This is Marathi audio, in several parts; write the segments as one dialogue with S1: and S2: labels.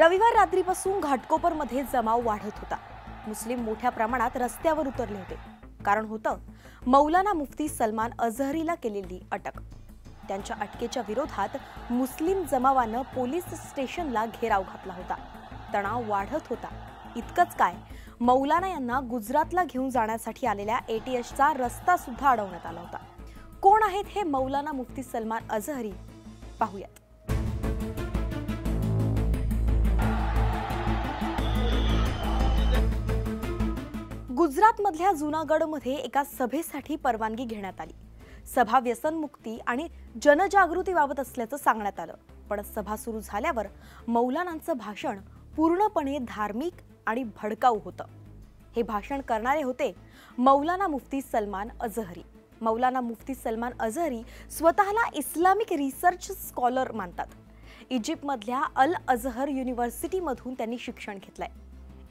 S1: रविवार रात्रीपासून घाटकोपरमध्ये जमाव वाढत होता. मुस्लिम मोठ्या प्रमाणात रस्त्यावर उतरले होते. कारण होतं मौलाना मुफ्ती सलमान अझहरीला केलेली अटक. त्यांच्या अटकेच्या विरोधात मुस्लिम जमावानं पोलीस स्टेशनला घेराव घातला होता. तणाव वाढत होता. इतकंच काय मौलाना यांना गुजरातला घेऊन जाण्यासाठी आलेल्या एटीएसचा रस्ता सुद्धा अडवण्यात आला होता. कोण आहेत हे मौलाना मुफ्ती सलमान अझहरी पाहूयात. गुजरातमधल्या जुनागडमध्ये एका सभेसाठी परवानगी घेण्यात आली. सभा व्यसनमुक्ती आणि जनजागृतीबाबत असल्याचं सांगण्यात आलं. पण सभा सुरू झाल्यावर मौलानांचं भाषण पूर्णपणे धार्मिक आणि भडकाऊ होतं. हे भाषण करणारे होते मौलाना मुफ्ती सलमान अझहरी मौलाना मुफ्ती सलमान अझहरी स्वतःला इस्लामिक रिसर्च स्कॉलर मानतात. इजिप्तमधल्या अल अझहर युनिव्हर्सिटीमधून त्यांनी शिक्षण घेतलंय.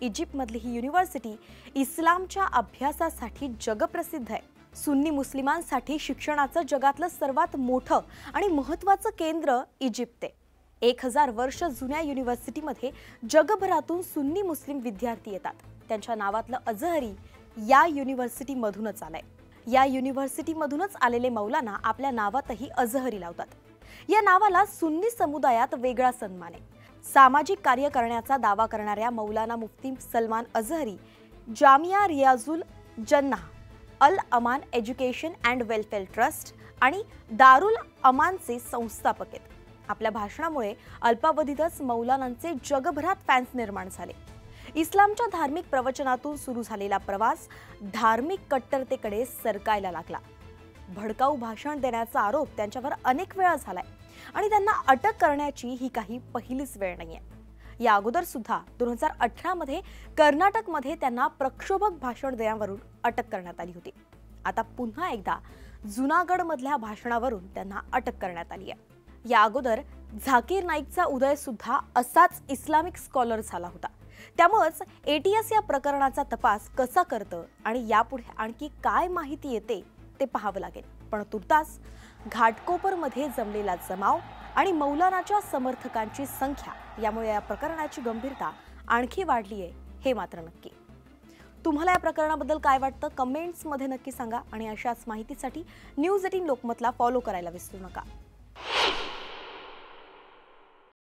S1: इजिप्तमधली ही युनिव्हर्सिटी इस्लामच्या अभ्यासासाठी जगप्रसिद्ध आहे. सुन्नी मुस्लिमांसाठी शिक्षणाचं जगातलं सर्वात मोठं आणि महत्त्वाचं केंद्र इजिप्त आहे. एक हजार वर्ष जुन्या युनिव्हर्सिटीमध्ये जगभरातून सुन्नी मुस्लिम विद्यार्थी येतात. त्यांच्या नावातलं अजहरी या युनिव्हर्सिटीमधूनच आलंय. या युनिव्हर्सिटीमधूनच आलेले मौलाना आपल्या नावातही अजहरी लावतात. या नावाला सुन्नी समुदायात वेगळा सन्मान आहे. सामाजिक कार्य करण्याचा दावा करणाऱ्या मौलाना Mufti Salman Azhari Jamia Riyazul Jannah Al Aman education and welfare trust आणि दारुल अमानचे संस्थापक आहेत. आपल्या भाषणामुळे अल्पावधीतच मौलानांचे जगभरात फॅन्स निर्माण झाले. इस्लामच्या धार्मिक प्रवचनातून सुरू झालेला प्रवास धार्मिक कट्टरतेकडे सरकायला लागला. भडकाऊ भाषण देण्याचा आरोप त्यांच्यावर अनेक वेळा झालाय. आणि त्यांना अटक करण्याची ही काही पहिलीच वेळ नाही आहे या अगोदर सुद्धा दोन हजार अठरामध्ये कर्नाटकमध्ये त्यांना प्रक्षोभक भाषण देण्यावरून अटक करण्यात आली होती. आता पुन्हा एकदा जुनागडमधल्या भाषणावरून त्यांना अटक करण्यात आली आहे. या अगोदर झाकीर नाईकचा उदय सुद्धा असाच इस्लामिक स्कॉलर झाला होता. त्यामुळंच एटीएस या प्रकरणाचा तपास कसा करतं आणि यापुढे आणखी काय माहिती येते ते पाहावं लागेल. पण तुर्तास घाटकोपरमध्ये जमलेला जमाव आणि मौलानाच्या समर्थकांची संख्या यामुळे या प्रकरणाची गंभीरता आणखी वाढली आहे हे मात्र नक्की. तुम्हाला या प्रकरणाबद्दल काय वाटतं? कमेंट्समध्ये नक्की सांगा आणि अशाच माहितीसाठी न्यूज एटीन लोकमतला फॉलो करायला विसरू नका.